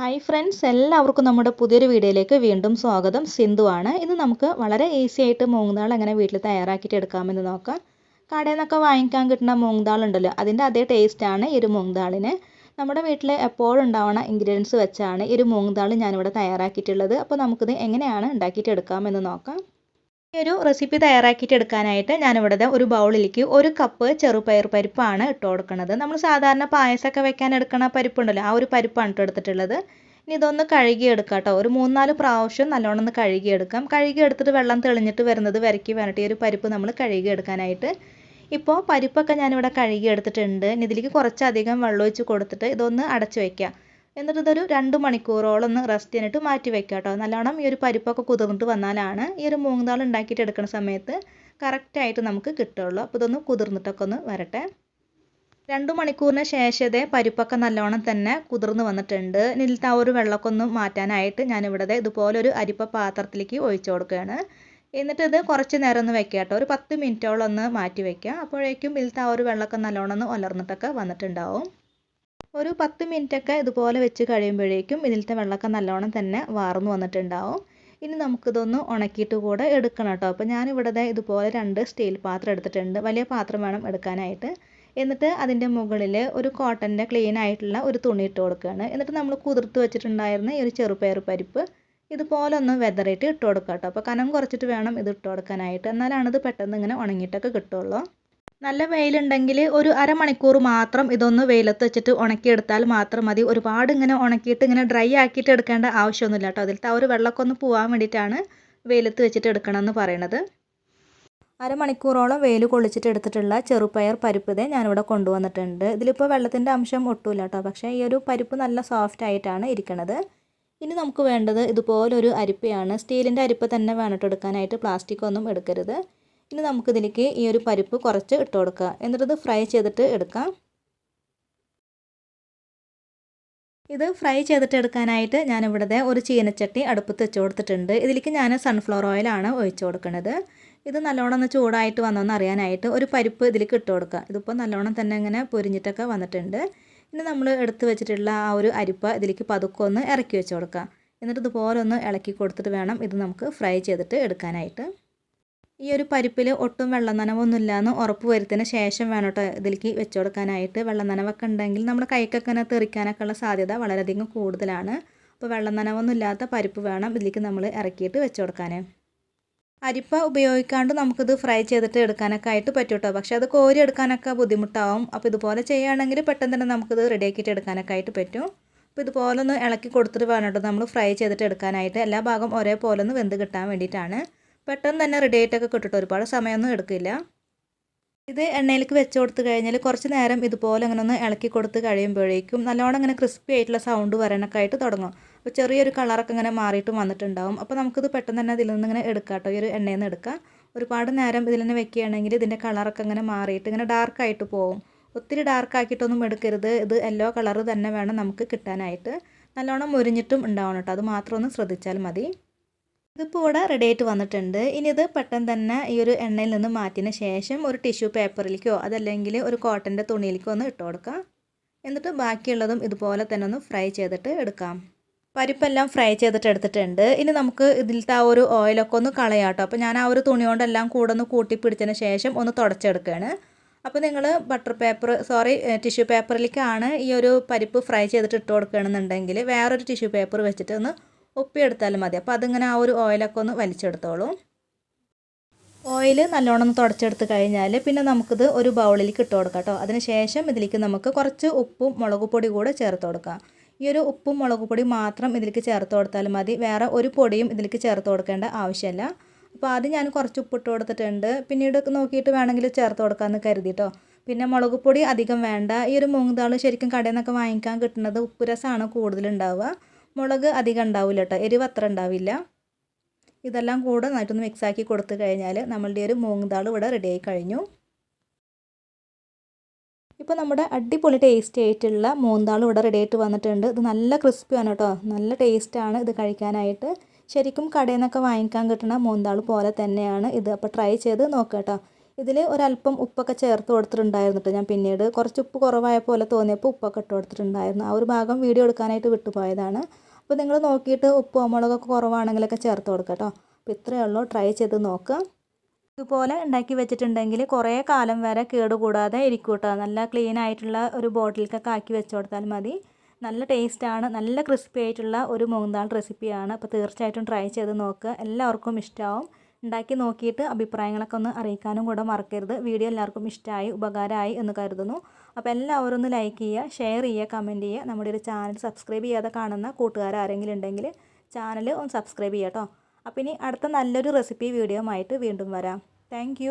Hi friends എല്ലാവർക്കും നമ്മുടെ പുതിയൊരു വീഡിയോയിലേക്ക് വീണ്ടും സ്വാഗതം. സിന്ധുവാണ് ഇന്ന് നമുക്ക് വളരെ ഈസി ആയിട്ട് മൂങ്ങ് എങ്ങനെ വീട്ടിൽ തയ്യാറാക്കിയിട്ട് എടുക്കാമെന്ന് നോക്കാം. കടയിൽ നിന്നൊക്കെ വാങ്ങിക്കാൻ കിട്ടുന്ന മൂങ്ങ് ദാൾ ഉണ്ടല്ലോ അതിന്റെ അതേ ടേസ്റ്റാണ് ഈ ഒരു മൂങ്ങ് ദാളിന് നമ്മുടെ വീട്ടിൽ എപ്പോഴും ഉണ്ടാവുന്ന ഇൻഗ്രീഡിയൻസ് വെച്ചാണ് ഈ ഒരു മൂങ്ങ് ദാൾ ഞാനിവിടെ തയ്യാറാക്കിയിട്ടുള്ളത്. അപ്പോൾ നമുക്കിത് എങ്ങനെയാണ് ഉണ്ടാക്കിയിട്ട് എടുക്കാമെന്ന് നോക്കാം. ഈ ഒരു റെസിപ്പി തയ്യാറാക്കിയിട്ട് എടുക്കാനായിട്ട് ഞാനിവിടെ ഒരു ബൗളിലേക്ക് ഒരു കപ്പ് ചെറുപയർ പരിപ്പാണ് ഇട്ട് കൊടുക്കുന്നത് നമ്മൾ സാധാരണ പായസമൊക്കെ വെക്കാൻ എടുക്കുന്ന പരിപ്പുണ്ടല്ലോ ആ ഒരു പരിപ്പാണ് ഇട്ട് എടുത്തിട്ടുള്ളത് ഇനി ഇതൊന്ന് കഴുകിയെടുക്കാം കേട്ടോ. ഒരു മൂന്നാൽ പ്രാവശ്യം നല്ലോണം ഒന്ന് കഴുകിയെടുക്കാം. കഴുകിയെടുത്തിട്ട് വെള്ളം തെളിഞ്ഞിട്ട് വരുന്നത് വരയ്ക്ക് വേണ്ടിയിട്ട് ഈ ഒരു പരിപ്പ് നമ്മൾ കഴുകിയെടുക്കാനായിട്ട്. ഇപ്പോൾ പരിപ്പൊക്കെ ഞാനിവിടെ കഴുകിയെടുത്തിട്ടുണ്ട്. ഇനി ഇതിലേക്ക് കുറച്ചധികം വെള്ളം ഒഴിച്ച് കൊടുത്തിട്ട് ഇതൊന്ന് അടച്ച് വയ്ക്കുക എന്നിട്ട് ഇതൊരു രണ്ട് മണിക്കൂറോളം ഒന്ന് റെസ്റ്റ് ചെയ്യാനായിട്ട് മാറ്റി വെക്കുക കേട്ടോ. നല്ലോണം ഈ ഒരു പരിപ്പൊക്കെ കുതിർന്നിട്ട് വന്നാലാണ് ഈ ഒരു മൂങ്ങ് ദാൾ ഉണ്ടാക്കിയിട്ട് എടുക്കുന്ന സമയത്ത് കറക്റ്റായിട്ട് നമുക്ക് കിട്ടുള്ളൂ. അപ്പോൾ ഇതൊന്ന് കുതിർന്നിട്ടൊക്കെ ഒന്ന് വരട്ടെ. രണ്ട് മണിക്കൂറിന് ശേഷത്തെ പരിപ്പൊക്കെ നല്ലോണം തന്നെ കുതിർന്ന് വന്നിട്ടുണ്ട്. ഇതിലത്തെ ആ ഒരു വെള്ളമൊക്കെ ഒന്ന് മാറ്റാനായിട്ട് ഞാനിവിടെ ഇതുപോലെ ഒരു അരിപ്പ പാത്രത്തിലേക്ക് ഒഴിച്ചു കൊടുക്കുകയാണ്. എന്നിട്ട് ഇത് കുറച്ച് നേരം ഒന്ന് വെക്കുക കേട്ടോ. ഒരു പത്ത് മിനിറ്റോളം ഒന്ന് മാറ്റി വെക്കുക. അപ്പോഴേക്കും ഇതിലത്തെ ആ ഒരു വെള്ളമൊക്കെ നല്ലോണം ഒന്ന് ഉലർന്നിട്ടൊക്കെ വന്നിട്ടുണ്ടാവും. ഒരു പത്ത് മിനിറ്റൊക്കെ ഇതുപോലെ വെച്ച് കഴിയുമ്പോഴേക്കും ഇതിലത്തെ വെള്ളമൊക്കെ നല്ലോണം തന്നെ വാർന്നു വന്നിട്ടുണ്ടാവും. ഇനി നമുക്കിതൊന്ന് ഉണക്കിയിട്ട് കൂടെ എടുക്കണം കേട്ടോ. അപ്പോൾ ഞാനിവിടെ ഇതുപോലെ രണ്ട് സ്റ്റീൽ പാത്രം എടുത്തിട്ടുണ്ട്. വലിയ പാത്രം വേണം എടുക്കാനായിട്ട്. എന്നിട്ട് അതിന്റെ മുകളിൽ ഒരു കോട്ടന്റെ ക്ലീൻ ആയിട്ടുള്ള ഒരു തുണി ഇട്ട് കൊടുക്കുകയാണ്. എന്നിട്ട് നമ്മൾ കുതിർത്ത് വെച്ചിട്ടുണ്ടായിരുന്ന ഈ ഒരു ചെറുപയർ പരിപ്പ് ഇതുപോലെ ഒന്ന് വെതറിയിട്ട് ഇട്ട് കൊടുക്കുക കേട്ടോ. അപ്പോൾ കനം കുറച്ചിട്ട് വേണം ഇത് ഇട്ട് കൊടുക്കാനായിട്ട്. എന്നാലാണ് ഇത് പെട്ടെന്ന് ഇങ്ങനെ ഉണങ്ങിയിട്ടൊക്കെ കിട്ടുള്ളൂ. നല്ല വെയിലുണ്ടെങ്കിൽ ഒരു അരമണിക്കൂർ മാത്രം ഇതൊന്ന് വെയിലത്ത് വെച്ചിട്ട് ഉണക്കിയെടുത്താൽ മാത്രം മതി. ഒരുപാട് ഇങ്ങനെ ഉണക്കിയിട്ട് ഇങ്ങനെ ഡ്രൈ ആക്കിയിട്ട് എടുക്കേണ്ട ആവശ്യമൊന്നുമില്ല കേട്ടോ. അതിലത്തെ ആ ഒരു വെള്ളമൊക്കെ ഒന്ന് പോകാൻ വേണ്ടിയിട്ടാണ് വെയിലത്ത് വെച്ചിട്ട് എടുക്കണം എന്ന് പറയണത് അരമണിക്കൂറോളം വെയിൽ കൊള്ളിച്ചിട്ട് എടുത്തിട്ടുള്ള ചെറുപയർ പരിപ്പ് ഇതേ ഞാനിവിടെ കൊണ്ടുവന്നിട്ടുണ്ട്. ഇതിലിപ്പോൾ വെള്ളത്തിന്റെ അംശം ഒട്ടുമില്ല കേട്ടോ. പക്ഷേ ഈ ഒരു പരിപ്പ് നല്ല സോഫ്റ്റ് ആയിട്ടാണ് ഇരിക്കുന്നത് ഇനി നമുക്ക് വേണ്ടത് ഇതുപോലൊരു അരിപ്പയാണ്. സ്റ്റീലിന്റെ അരിപ്പ തന്നെ വേണം എടുക്കാനായിട്ട്. പ്ലാസ്റ്റിക് ഒന്നും എടുക്കരുത്. ഇനി നമുക്കിതിലേക്ക് ഈ ഒരു പരിപ്പ് കുറച്ച് ഇട്ട് കൊടുക്കുക. എന്നിട്ടത് ഫ്രൈ ചെയ്തിട്ട് എടുക്കാം. ഇത് ഫ്രൈ ചെയ്തിട്ട് എടുക്കാനായിട്ട് ഞാൻ ഇവിടുത്തെ ഒരു ചീനച്ചട്ടി അടുപ്പത്ത് വെച്ച് കൊടുത്തിട്ടുണ്ട്. ഇതിലേക്ക് ഞാൻ സൺഫ്ലവർ ഓയിലാണ് ഒഴിച്ചു കൊടുക്കുന്നത് ഇത് നല്ലോണം ഒന്ന് ചൂടായിട്ട് വന്നോന്ന് അറിയാനായിട്ട് ഒരു പരിപ്പ് ഇതിലേക്ക് ഇട്ട് കൊടുക്കുക. ഇതിപ്പോൾ നല്ലോണം തന്നെ ഇങ്ങനെ പൊരിഞ്ഞിട്ടൊക്കെ വന്നിട്ടുണ്ട്. ഇനി നമ്മൾ എടുത്ത് വെച്ചിട്ടുള്ള ആ ഒരു അരിപ്പ ഇതിലേക്ക് പതുക്കെ ഒന്ന് ഇറക്കി വെച്ച് കൊടുക്കുക. എന്നിട്ട് ഇതുപോലെ ഒന്ന് ഇളക്കി കൊടുത്തിട്ട് വേണം ഇത് നമുക്ക് ഫ്രൈ ചെയ്തിട്ട് എടുക്കാനായിട്ട്. ഈ ഒരു പരിപ്പിൽ ഒട്ടും വെള്ളം നനവൊന്നുമില്ല എന്ന് ഉറപ്പ് വരുത്തിയതിന് ശേഷം വേണം കേട്ടോ ഇതിലേക്ക് വെച്ച് കൊടുക്കാനായിട്ട്. വെള്ളം നനവൊക്കെ ഉണ്ടെങ്കിൽ നമ്മുടെ കൈക്കൊക്കെ തെറിക്കാനൊക്കെ ഉള്ള സാധ്യത വളരെയധികം കൂടുതലാണ്. അപ്പോൾ വെള്ളം നനവൊന്നും ഇല്ലാത്ത പരിപ്പ് വേണം ഇതിലേക്ക് നമ്മൾ ഇറക്കിയിട്ട് വെച്ച് കൊടുക്കാൻ. അരിപ്പ ഉപയോഗിക്കാണ്ട് നമുക്കിത് ഫ്രൈ ചെയ്തിട്ട് എടുക്കാനൊക്കെ ആയിട്ട് പറ്റും കേട്ടോ. പക്ഷേ അത് കോരി എടുക്കാനൊക്കെ ബുദ്ധിമുട്ടാവും. അപ്പോൾ ഇതുപോലെ ചെയ്യുകയാണെങ്കിൽ പെട്ടെന്ന് തന്നെ നമുക്കിത് റെഡിയാക്കിയിട്ട് എടുക്കാനൊക്കെ ആയിട്ട് പറ്റും. അപ്പോൾ ഇതുപോലെ ഒന്ന് ഇളക്കി കൊടുത്തിട്ട് വേണം കേട്ടോ നമ്മൾ ഫ്രൈ ചെയ്തിട്ട് എടുക്കാനായിട്ട്. എല്ലാ ഭാഗം ഒരേപോലെ ഒന്ന് വെന്ത് കിട്ടാൻ വേണ്ടിയിട്ടാണ്. പെട്ടെന്ന് തന്നെ റെഡി ആയിട്ടൊക്കെ കിട്ടിട്ട്. ഒരുപാട് സമയമൊന്നും എടുക്കില്ല. ഇത് എണ്ണയിലേക്ക് വെച്ച് കൊടുത്തു കഴിഞ്ഞാൽ കുറച്ച് നേരം ഇതുപോലെ അങ്ങനെ ഒന്ന് ഇളക്കി കൊടുത്ത് കഴിയുമ്പോഴേക്കും നല്ലോണം ഇങ്ങനെ ക്രിസ്പി ആയിട്ടുള്ള സൗണ്ട് വരാനൊക്കെ ആയിട്ട് തുടങ്ങും. അപ്പോൾ ചെറിയൊരു കളറൊക്കെ ഇങ്ങനെ മാറിയിട്ട് വന്നിട്ടുണ്ടാവും. അപ്പോൾ നമുക്കിത് പെട്ടെന്ന് തന്നെ ഇതിൽ നിന്ന് ഇങ്ങനെ എടുക്കാം കേട്ടോ. ഈ ഒരു എണ്ണയിൽ നിന്ന് എടുക്കാം. ഒരുപാട് നേരം ഇതിൽ തന്നെ വെക്കുകയാണെങ്കിൽ ഇതിന്റെ കളറൊക്കെ ഇങ്ങനെ മാറിയിട്ട് ഇങ്ങനെ ഡാർക്കായിട്ട് പോകും ഒത്തിരി ഡാർക്ക് ആക്കിയിട്ടൊന്നും എടുക്കരുത്. ഇത് യെല്ലോ കളറ് തന്നെ വേണം നമുക്ക് കിട്ടാനായിട്ട്. നല്ലോണം മുരിഞ്ഞിട്ടും ഉണ്ടാവണം കേട്ടോ. അത് മാത്രം ഒന്ന് ശ്രദ്ധിച്ചാൽ മതി. ഇതിപ്പോൾ ഇവിടെ റെഡി ആയിട്ട് വന്നിട്ടുണ്ട്. ഇനി ഇത് പെട്ടെന്ന് തന്നെ ഈ ഒരു എണ്ണയിൽ നിന്ന് മാറ്റിയതിന് ശേഷം ഒരു ടിഷ്യൂ പേപ്പറിലേക്കോ അതല്ലെങ്കിൽ ഒരു കോട്ടന്റെ തുണിയിലേക്കോ ഒന്ന് ഇട്ട് കൊടുക്കാം. എന്നിട്ട് ബാക്കിയുള്ളതും ഇതുപോലെ തന്നെ ഒന്ന് ഫ്രൈ ചെയ്തിട്ട് എടുക്കാം. പരിപ്പെല്ലാം ഫ്രൈ ചെയ്തിട്ട് എടുത്തിട്ടുണ്ട്. ഇനി നമുക്ക് ഇതിലത്തെ ആ ഒരു ഓയിലൊക്കെ ഒന്ന് കളയാട്ടോ അപ്പോൾ ഞാൻ ആ ഒരു തുണി കൊണ്ടെല്ലാം കൂടെ ഒന്ന് കൂട്ടി പിടിച്ചതിന് ശേഷം ഒന്ന് തുടച്ചെടുക്കുകയാണ്. അപ്പോൾ നിങ്ങൾ ബട്ടർ പേപ്പർ സോറി ടിഷ്യൂ പേപ്പറിലേക്കാണ് ഈ ഒരു പരിപ്പ് ഫ്രൈ ചെയ്തിട്ട് ഇട്ട് കൊടുക്കുകയാണെന്നുണ്ടെങ്കിൽ വേറൊരു ടിഷ്യൂ പേപ്പർ വെച്ചിട്ട് ഒന്ന് ഒപ്പിയെടുത്താലും മതി. അപ്പോൾ അതിങ്ങനെ ആ ഒരു ഓയിലൊക്കെ ഒന്ന് വലിച്ചെടുത്തോളൂ. ഓയിൽ നല്ലോണം ഒന്ന് തുടച്ചെടുത്ത് കഴിഞ്ഞാൽ പിന്നെ നമുക്കിത് ഒരു ബൗളിലേക്ക് ഇട്ട് കൊടുക്കാം കേട്ടോ. അതിന് ശേഷം ഇതിലേക്ക് നമുക്ക് കുറച്ച് ഉപ്പും മുളക് പൊടി കൂടെ ചേർത്ത് കൊടുക്കാം. ഈ ഒരു ഉപ്പും മുളക് പൊടി മാത്രം ഇതിലേക്ക് ചേർത്ത് കൊടുത്താൽ മതി. വേറെ ഒരു പൊടിയും ഇതിലേക്ക് ചേർത്ത് കൊടുക്കേണ്ട ആവശ്യമില്ല. അപ്പോൾ ആദ്യം ഞാൻ കുറച്ച് ഉപ്പിട്ട് കൊടുത്തിട്ടുണ്ട്. പിന്നീട് നോക്കിയിട്ട് വേണമെങ്കിൽ ചേർത്ത് കൊടുക്കാമെന്ന് കരുതിട്ടോ പിന്നെ മുളക് പൊടി അധികം വേണ്ട. ഈ ഒരു മൂങ്ങ് ശരിക്കും കടയിൽ നിന്നൊക്കെ വാങ്ങിക്കാൻ കിട്ടുന്നത് ഉപ്പ് രസമാണ് കൂടുതലുണ്ടാവുക മുളക് അധികം ഉണ്ടാവില്ല കേട്ടോ എരിവ് അത്ര ഉണ്ടാവില്ല. ഇതെല്ലാം കൂടെ നന്നായിട്ടൊന്ന് മിക്സാക്കി കൊടുത്തു കഴിഞ്ഞാൽ നമ്മളുടെ ഒരു മൂങ്ങ് ദാൾ ഇവിടെ റെഡിയായി കഴിഞ്ഞു. ഇപ്പോൾ നമ്മുടെ അടിപൊളി ടേസ്റ്റി ആയിട്ടുള്ള മൂന്നാൾ ഇവിടെ റെഡി ആയിട്ട് വന്നിട്ടുണ്ട്. ഇത് നല്ല ക്രിസ്പിയാണ് കേട്ടോ നല്ല ടേസ്റ്റാണ് ഇത് കഴിക്കാനായിട്ട്. ശരിക്കും കടയിൽ നിന്നൊക്കെ വാങ്ങിക്കാൻ കിട്ടുന്ന മൂന്നാൾ പോലെ തന്നെയാണ്. ഇത് അപ്പോൾ ട്രൈ ചെയ്ത് നോക്കാം കേട്ടോ ഇതിൽ ഒരല്പം ഉപ്പൊക്കെ ചേർത്ത് കൊടുത്തിട്ടുണ്ടായിരുന്നു കേട്ടോ. ഞാൻ പിന്നീട് കുറച്ച് ഉപ്പ് കുറവായ പോലെ തോന്നിയപ്പോൾ ഉപ്പൊക്കെ ഇട്ട് കൊടുത്തിട്ടുണ്ടായിരുന്നു. ആ ഒരു ഭാഗം വീഡിയോ എടുക്കാനായിട്ട് വിട്ടുപോയതാണ്. അപ്പോൾ നിങ്ങൾ നോക്കിയിട്ട് ഉപ്പോ മുളകൊക്കെ കുറവാണെങ്കിലൊക്കെ ചേർത്ത് കൊടുക്കുക കേട്ടോ. അപ്പോൾ ഇത്രയേ ഉള്ളൂ. ട്രൈ ചെയ്ത് നോക്കുക. ഇതുപോലെ ഉണ്ടാക്കി വെച്ചിട്ടുണ്ടെങ്കിൽ കുറേ കാലം വരെ കേടുകൂടാതെ ഇരിക്കും കേട്ടോ. നല്ല ക്ലീൻ ആയിട്ടുള്ള ഒരു ബോട്ടിലേക്കൊക്കെ ആക്കി വെച്ച് കൊടുത്താൽ മതി. നല്ല ടേസ്റ്റാണ് നല്ല ക്രിസ്പി ആയിട്ടുള്ള ഒരു മൂന്നാൾ റെസിപ്പിയാണ് അപ്പോൾ തീർച്ചയായിട്ടും ട്രൈ ചെയ്ത് നോക്കുക. എല്ലാവർക്കും ഇഷ്ടമാവും. ഉണ്ടാക്കി നോക്കിയിട്ട് അഭിപ്രായങ്ങളൊക്കെ ഒന്ന് അറിയിക്കാനും കൂടെ മറക്കരുത്. വീഡിയോ എല്ലാവർക്കും ഇഷ്ടമായി ഉപകാരമായി എന്ന് കരുതുന്നു. അപ്പോൾ എല്ലാവരും ഒന്ന് ലൈക്ക് ചെയ്യുക ഷെയർ ചെയ്യുക കമന്റ് ചെയ്യുക. നമ്മുടെ ഒരു ചാനൽ സബ്സ്ക്രൈബ് ചെയ്യാതെ കാണുന്ന കൂട്ടുകാർ ആരെങ്കിലും ഉണ്ടെങ്കിൽ ചാനൽ ഒന്ന് സബ്സ്ക്രൈബ് ചെയ്യാം കേട്ടോ അപ്പോൾ ഇനി അടുത്ത നല്ലൊരു റെസിപ്പി വീഡിയോ ആയിട്ട് വീണ്ടും വരാം. താങ്ക്